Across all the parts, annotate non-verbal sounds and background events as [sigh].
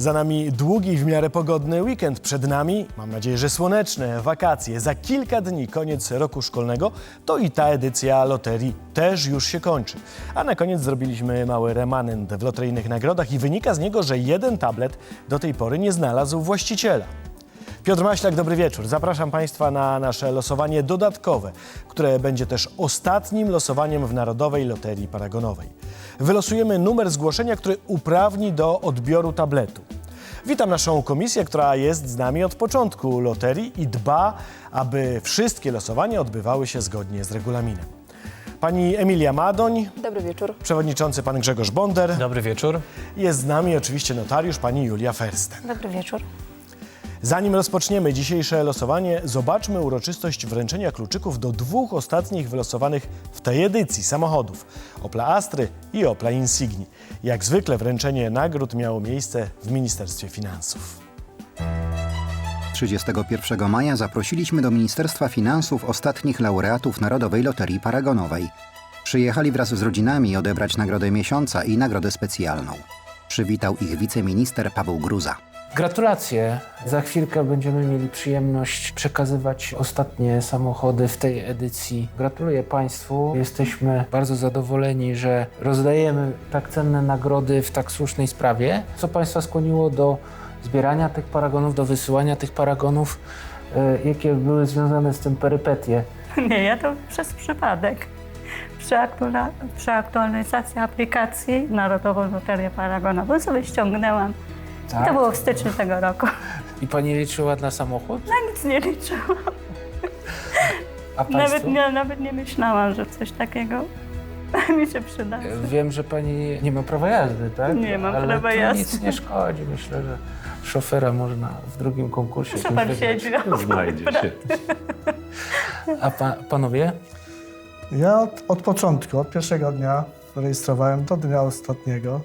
Za nami długi, w miarę pogodny weekend. Przed nami, mam nadzieję, że słoneczne wakacje. Za kilka dni koniec roku szkolnego, to i ta edycja loterii też już się kończy. A na koniec zrobiliśmy mały remanent w loteryjnych nagrodach i wynika z niego, że jeden tablet do tej pory nie znalazł właściciela. Piotr Maślak, dobry wieczór. Zapraszam Państwa na nasze losowanie dodatkowe, które będzie też ostatnim losowaniem w Narodowej Loterii Paragonowej. Wylosujemy numer zgłoszenia, który uprawni do odbioru tabletu. Witam naszą komisję, która jest z nami od początku loterii i dba, aby wszystkie losowania odbywały się zgodnie z regulaminem. Pani Emilia Madoń, Dobry wieczór. przewodniczący pan Grzegorz Bonder, Dobry wieczór. jest z nami oczywiście notariusz pani Julia Fersten. Dobry wieczór. Zanim rozpoczniemy dzisiejsze losowanie, zobaczmy uroczystość wręczenia kluczyków do dwóch ostatnich wylosowanych w tej edycji samochodów Opla Astry i Opla Insigni. Jak zwykle wręczenie nagród miało miejsce w Ministerstwie Finansów. 31 maja zaprosiliśmy do Ministerstwa Finansów ostatnich laureatów Narodowej Loterii Paragonowej. Przyjechali wraz z rodzinami odebrać Nagrodę Miesiąca i Nagrodę Specjalną. Przywitał ich wiceminister Paweł Gruza. Gratulacje. Za chwilkę będziemy mieli przyjemność przekazywać ostatnie samochody w tej edycji. Gratuluję Państwu. Jesteśmy bardzo zadowoleni, że rozdajemy tak cenne nagrody w tak słusznej sprawie. Co Państwa skłoniło do zbierania tych paragonów, do wysyłania tych paragonów? E, Jakie były związane z tym perypetie? [laughs] Nie, ja to przez przypadek. Aktualizacji aplikacji Narodową Loterię Paragonową sobie ściągnęłam. Tak? To było w styczniu tego roku. I Pani liczyła na samochód? Na nic nie liczyłam. A Nawet nie, nawet nie myślałam, że coś takiego [laughs] mi się przyda. Wiem, że pani nie ma prawa jazdy, tak? Nie mam Ale prawa to jazdy. nic nie szkodzi. Myślę, że szofera można w drugim konkursie. Proszę pan jakimś wygrać. siedzi. Znajdzie się. A pa, panowie? Ja od, od początku, od pierwszego dnia rejestrowałem do dnia ostatniego.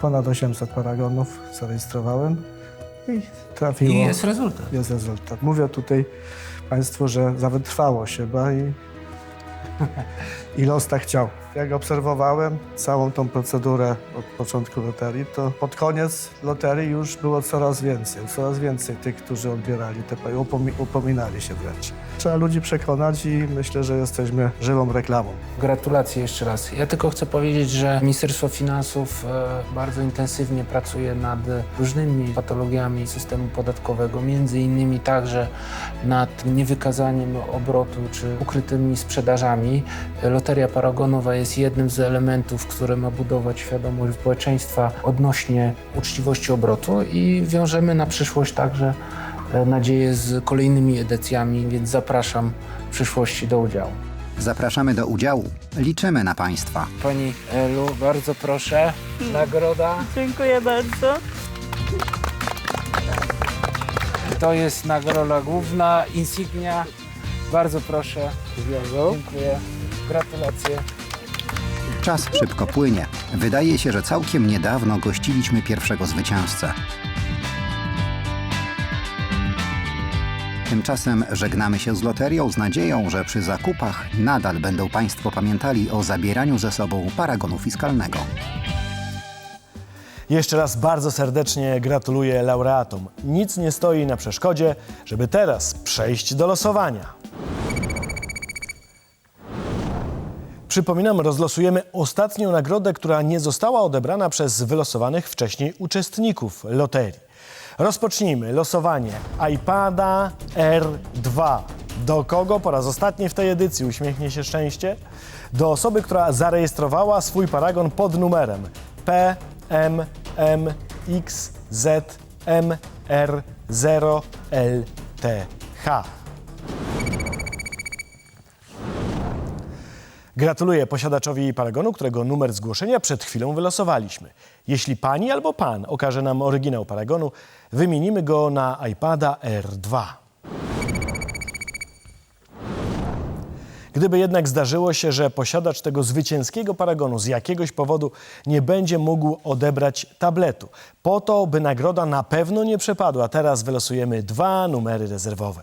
Ponad 800 paragonów zarejestrowałem i trafiło. I jest rezultat. jest rezultat. Mówię tutaj Państwu, że za wytrwałość chyba i, [laughs] i los tak chciał. Jak obserwowałem całą tą procedurę od początku loterii, to pod koniec loterii już było coraz więcej, coraz więcej tych, którzy odbierali te upomi- upominali się wręcz. Trzeba ludzi przekonać i myślę, że jesteśmy żywą reklamą. Gratulacje jeszcze raz. Ja tylko chcę powiedzieć, że Ministerstwo Finansów e, bardzo intensywnie pracuje nad różnymi patologiami systemu podatkowego, między innymi także nad niewykazaniem obrotu czy ukrytymi sprzedażami. Loteria Paragonowa jest jednym z elementów, które ma budować świadomość społeczeństwa odnośnie uczciwości obrotu i wiążemy na przyszłość także e, nadzieję z kolejnymi edycjami, więc zapraszam w przyszłości do udziału. Zapraszamy do udziału. Liczymy na Państwa. Pani Elu, bardzo proszę. Nagroda. Dziękuję bardzo. To jest nagroda główna, insygnia. Bardzo proszę. Dziękuję. Gratulacje. Czas szybko płynie. Wydaje się, że całkiem niedawno gościliśmy pierwszego zwycięzcę. Tymczasem żegnamy się z loterią z nadzieją, że przy zakupach nadal będą Państwo pamiętali o zabieraniu ze sobą paragonu fiskalnego. Jeszcze raz bardzo serdecznie gratuluję laureatom. Nic nie stoi na przeszkodzie, żeby teraz przejść do losowania. Przypominam, rozlosujemy ostatnią nagrodę, która nie została odebrana przez wylosowanych wcześniej uczestników loterii. Rozpocznijmy losowanie iPada R2. Do kogo po raz ostatni w tej edycji uśmiechnie się szczęście? Do osoby, która zarejestrowała swój paragon pod numerem PMMXZMR0LTH. Gratuluję posiadaczowi paragonu, którego numer zgłoszenia przed chwilą wylosowaliśmy. Jeśli pani albo pan okaże nam oryginał paragonu, wymienimy go na iPada R2. Gdyby jednak zdarzyło się, że posiadacz tego zwycięskiego paragonu z jakiegoś powodu nie będzie mógł odebrać tabletu, po to, by nagroda na pewno nie przepadła, teraz wylosujemy dwa numery rezerwowe.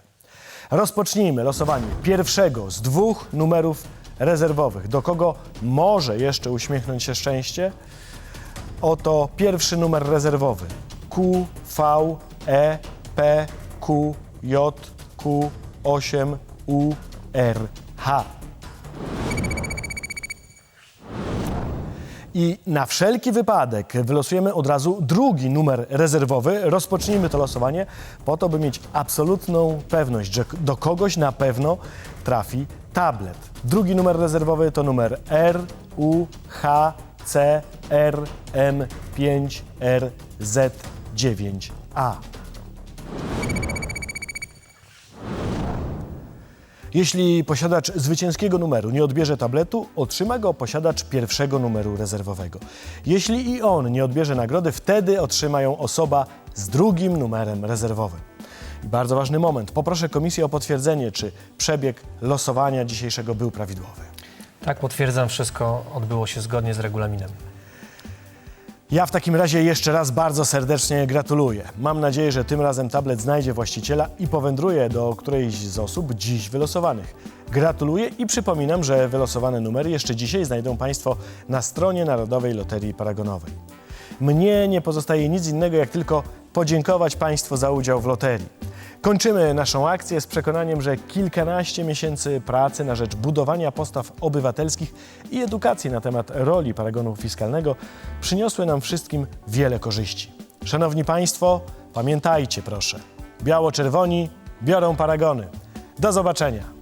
Rozpocznijmy losowanie pierwszego z dwóch numerów rezerwowych. Do kogo może jeszcze uśmiechnąć się szczęście? oto pierwszy numer rezerwowy. Q, V, E, P, Q, J, Q, 8, U, R, H. I na wszelki wypadek wylosujemy od razu drugi numer rezerwowy. Rozpocznijmy to losowanie po to, by mieć absolutną pewność, że do kogoś na pewno trafi tablet. Drugi numer rezerwowy to numer RUHCRM5RZ9A. Jeśli posiadacz zwycięskiego numeru nie odbierze tabletu, otrzyma go posiadacz pierwszego numeru rezerwowego. Jeśli i on nie odbierze nagrody, wtedy otrzyma ją osoba z drugim numerem rezerwowym. I bardzo ważny moment. Poproszę komisję o potwierdzenie, czy przebieg losowania dzisiejszego był prawidłowy. Tak, potwierdzam, wszystko odbyło się zgodnie z regulaminem. Ja w takim razie jeszcze raz bardzo serdecznie gratuluję. Mam nadzieję, że tym razem tablet znajdzie właściciela i powędruje do którejś z osób dziś wylosowanych. Gratuluję i przypominam, że wylosowane numery jeszcze dzisiaj znajdą Państwo na stronie Narodowej Loterii Paragonowej. Mnie nie pozostaje nic innego, jak tylko podziękować Państwu za udział w loterii. Kończymy naszą akcję z przekonaniem, że kilkanaście miesięcy pracy na rzecz budowania postaw obywatelskich i edukacji na temat roli paragonu fiskalnego przyniosły nam wszystkim wiele korzyści. Szanowni Państwo, pamiętajcie proszę, biało-czerwoni biorą paragony. Do zobaczenia.